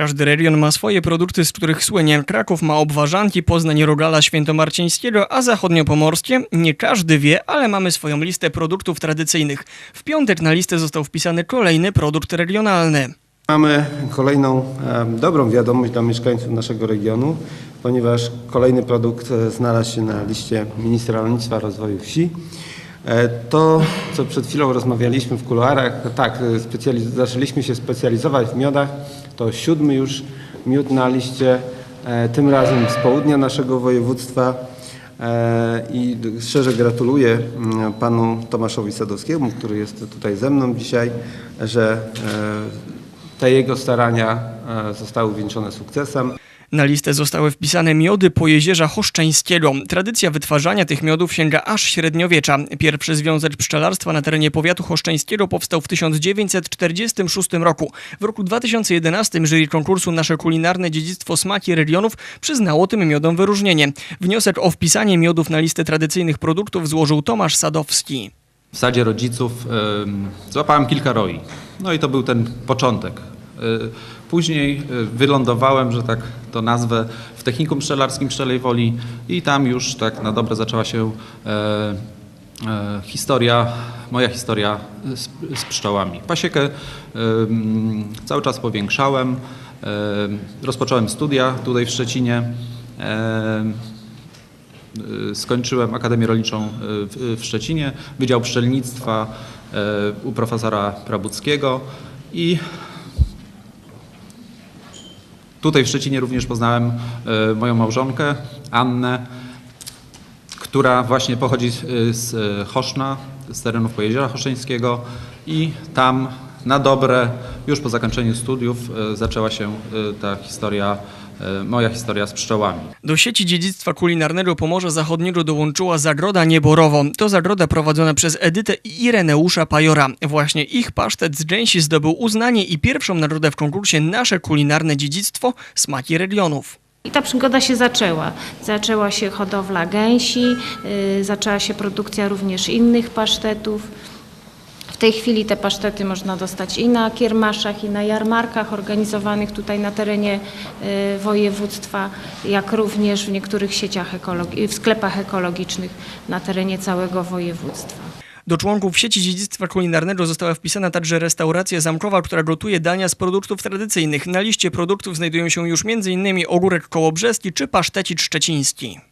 Każdy region ma swoje produkty, z których słynie. Kraków ma obwarzanki, Poznań Rogala Świętomarcińskiego, a zachodniopomorskie nie każdy wie, ale mamy swoją listę produktów tradycyjnych. W piątek na listę został wpisany kolejny produkt regionalny. Mamy kolejną e, dobrą wiadomość dla mieszkańców naszego regionu, ponieważ kolejny produkt e, znalazł się na liście Ministra Rolnictwa Rozwoju Wsi. E, To, co przed chwilą rozmawialiśmy w kuluarach, tak, e, zaczęliśmy się specjalizować w miodach. To siódmy już miód na liście, e, tym razem z południa naszego województwa. I szczerze gratuluję mm, panu Tomaszowi Sadowskiemu, który jest tutaj ze mną dzisiaj, że te jego starania zostały wieńczone sukcesem. Na listę zostały wpisane miody pojezierza choszczeńskiego. Tradycja wytwarzania tych miodów sięga aż średniowiecza. Pierwszy związek pszczelarstwa na terenie powiatu choszczeńskiego powstał w 1946 roku. W roku 2011 jury konkursu Nasze kulinarne dziedzictwo smaki regionów przyznało tym miodom wyróżnienie. Wniosek o wpisanie miodów na listę tradycyjnych produktów złożył Tomasz Sadowski. W sadzie rodziców em, złapałem kilka roi. No i to był ten początek. Y, Później y, wylądowałem, że tak to nazwę, w technikum pszczelarskim Pszczelej Woli i tam już tak na dobre zaczęła się e, e, historia, moja historia z, z pszczołami. Pasiekę em, cały czas powiększałem. em, Rozpocząłem studia tutaj w Szczecinie. Em, Y, Skończyłem Akademię Rolniczą y, w, w Szczecinie, Wydział Pszczelnictwa u profesora Prabuckiego i tutaj w Szczecinie również poznałem y, moją małżonkę Annę, która właśnie pochodzi z- z y, Choszna, z terenów Pojeziora Choszeńskiego i tam na dobre, już po zakończeniu studiów zaczęła się ta historia, moja historia z pszczołami. Do sieci dziedzictwa kulinarnego Pomorza Zachodniego dołączyła Zagroda Nieborowo. To zagroda prowadzona przez Edytę i Ireneusza Pajora. Właśnie ich pasztet z gęsi zdobył uznanie i pierwszą nagrodę w konkursie Nasze kulinarne dziedzictwo Smaki regionów. I ta przygoda się zaczęła. Zaczęła się hodowla gęsi, y, zaczęła się produkcja również innych pasztetów. Tej chwili te pasztety można dostać i na kiermaszach, i na jarmarkach organizowanych tutaj na terenie y, województwa, jak również w niektórych sieciach ekologi- w sklepach ekologicznych na terenie całego województwa. Do członków sieci dziedzictwa kulinarnego została wpisana także restauracja zamkowa, która gotuje dania z produktów tradycyjnych. Na liście produktów znajdują się już m.in. ogórek kołobrzeski czy pasztecik szczeciński.